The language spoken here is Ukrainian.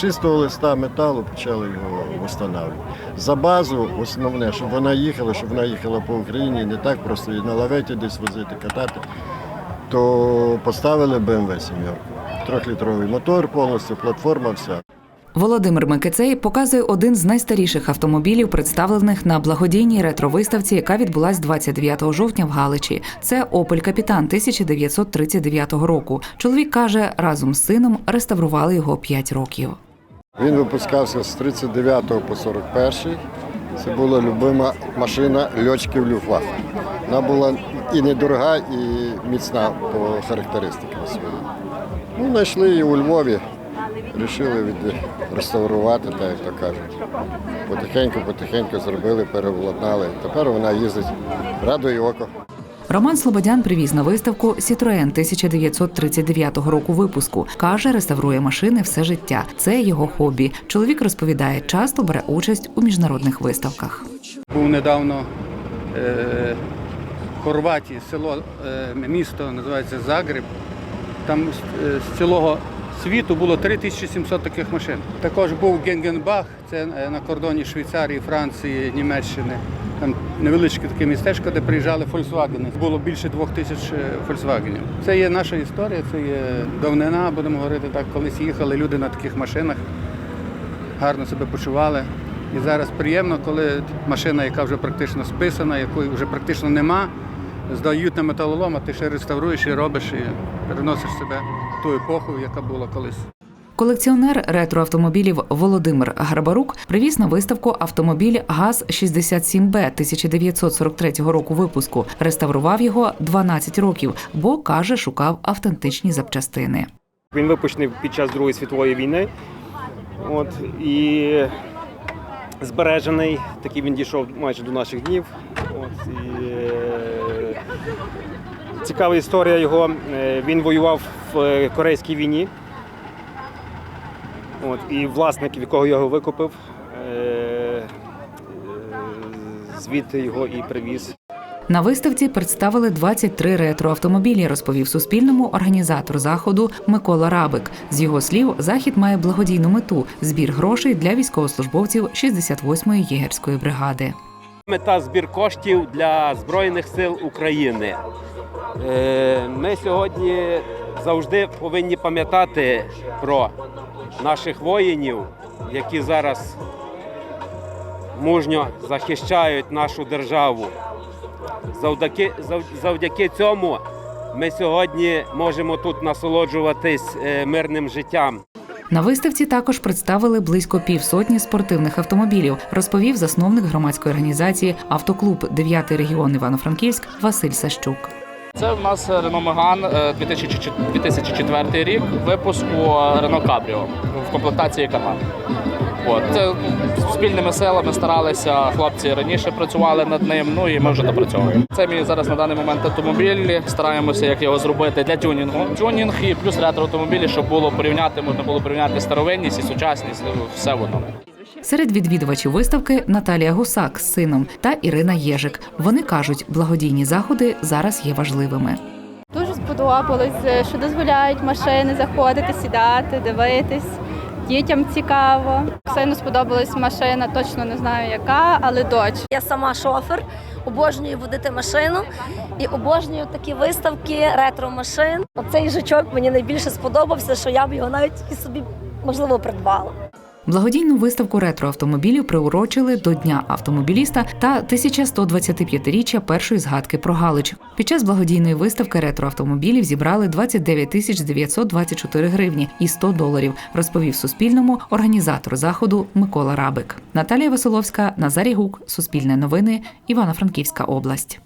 чистого листа металу почали його встановлювати. За базу основне, щоб вона їхала, щоб вона їхала по Україні, не так просто її на лаветі десь возити, катати, то поставили BMW сім'єрку. Трьохлітровий мотор, повністю платформа, вся. Володимир Микицей показує один з найстаріших автомобілів, представлених на благодійній ретро-виставці, яка відбулась 29 жовтня в Галичі. Це Опель Капітан 1939 року. Чоловік каже, разом з сином реставрували його 5 років. Він випускався з 39 по 41. Це була любима машина льотчиків Люфтваффе. Вона була і недорога, і міцна по характеристикам своїм. Ну, знайшли її у Львові, вирішили відреставрувати, так як то кажуть. Потихеньку-потихеньку зробили, переобладнали. Тепер вона їздить, радує око. Роман Слободян привіз на виставку Сітроен 1939 року випуску. Каже, реставрує машини все життя. Це його хобі. Чоловік розповідає, часто бере участь у міжнародних виставках. Був недавно е, Хорватії, село, е, місто називається Загреб. Там е, з цілого світу було 3700 таких машин. Також був Генгенбах, це е, на кордоні Швейцарії, Франції, Німеччини. Там невеличке таке містечко, де приїжджали Volkswagen. Було більше двох тисяч е, Volkswagen. Це є наша історія, це є давнина, будемо говорити так. Колись їхали люди на таких машинах гарно себе почували. І зараз приємно, коли машина, яка вже практично списана, якої вже практично нема, здають на металолом, а ти ще реставруєш і робиш, і переносиш себе в ту епоху, яка була колись. Колекціонер ретроавтомобілів Володимир Гарбарук привіз на виставку автомобіль ГАЗ-67Б 1943 року випуску. Реставрував його 12 років, бо каже, шукав автентичні запчастини. Він випущений під час Другої світової війни. От, і збережений, такий він дійшов майже до наших днів. От, і, е, цікава історія його. Е, Він воював в е, Корейській війні. От, і власник, в якого його викупив, звідти його і привіз. На виставці представили 23 ретроавтомобілі, розповів Суспільному організатор заходу Микола Рабик. З його слів, захід має благодійну мету збір грошей для військовослужбовців 68-ї єгерської бригади. Мета збір коштів для Збройних сил України. Е, Ми сьогодні завжди повинні пам'ятати про наших воїнів, які зараз мужньо захищають нашу державу. Завдяки, завдяки цьому ми сьогодні можемо тут насолоджуватись е, мирним життям. На виставці також представили близько півсотні спортивних автомобілів, розповів засновник громадської організації Автоклуб 9 регіон Івано-Франківськ Василь Сащук. Це в нас Renault Megane е, 2004 2004 рік випуску Renault Cabrio в комплектації Катан. От. Це спільними силами старалися, хлопці раніше працювали над ним, ну і ми вже допрацьовуємо. Це мій зараз на даний момент автомобіль. Стараємося, як його зробити для тюнінгу. Тюнінг і плюс ретро-автомобілі, щоб було порівняти, можна було порівняти старовинність і сучасність, все в одному. Серед відвідувачів виставки Наталія Гусак з сином та Ірина Єжик. Вони кажуть, благодійні заходи зараз є важливими. Дуже сподобалось, е, що дозволяють машини заходити, сідати, дивитись. Дітям цікаво. Сину сподобалась машина, точно не знаю яка, але доч. Я сама шофер, обожнюю водити машину і обожнюю такі виставки ретро-машин. Оцей жичок мені найбільше сподобався, що я б його навіть і собі можливо придбала. Благодійну виставку ретроавтомобілів приурочили до Дня автомобіліста та 1125-річчя першої згадки про Галич. Під час благодійної виставки ретроавтомобілів зібрали 29 тисяч 924 гривні і 100 доларів, розповів Суспільному організатор заходу Микола Рабик. Наталія Василовська, Назарій Гук, Суспільне новини, Івано-Франківська область.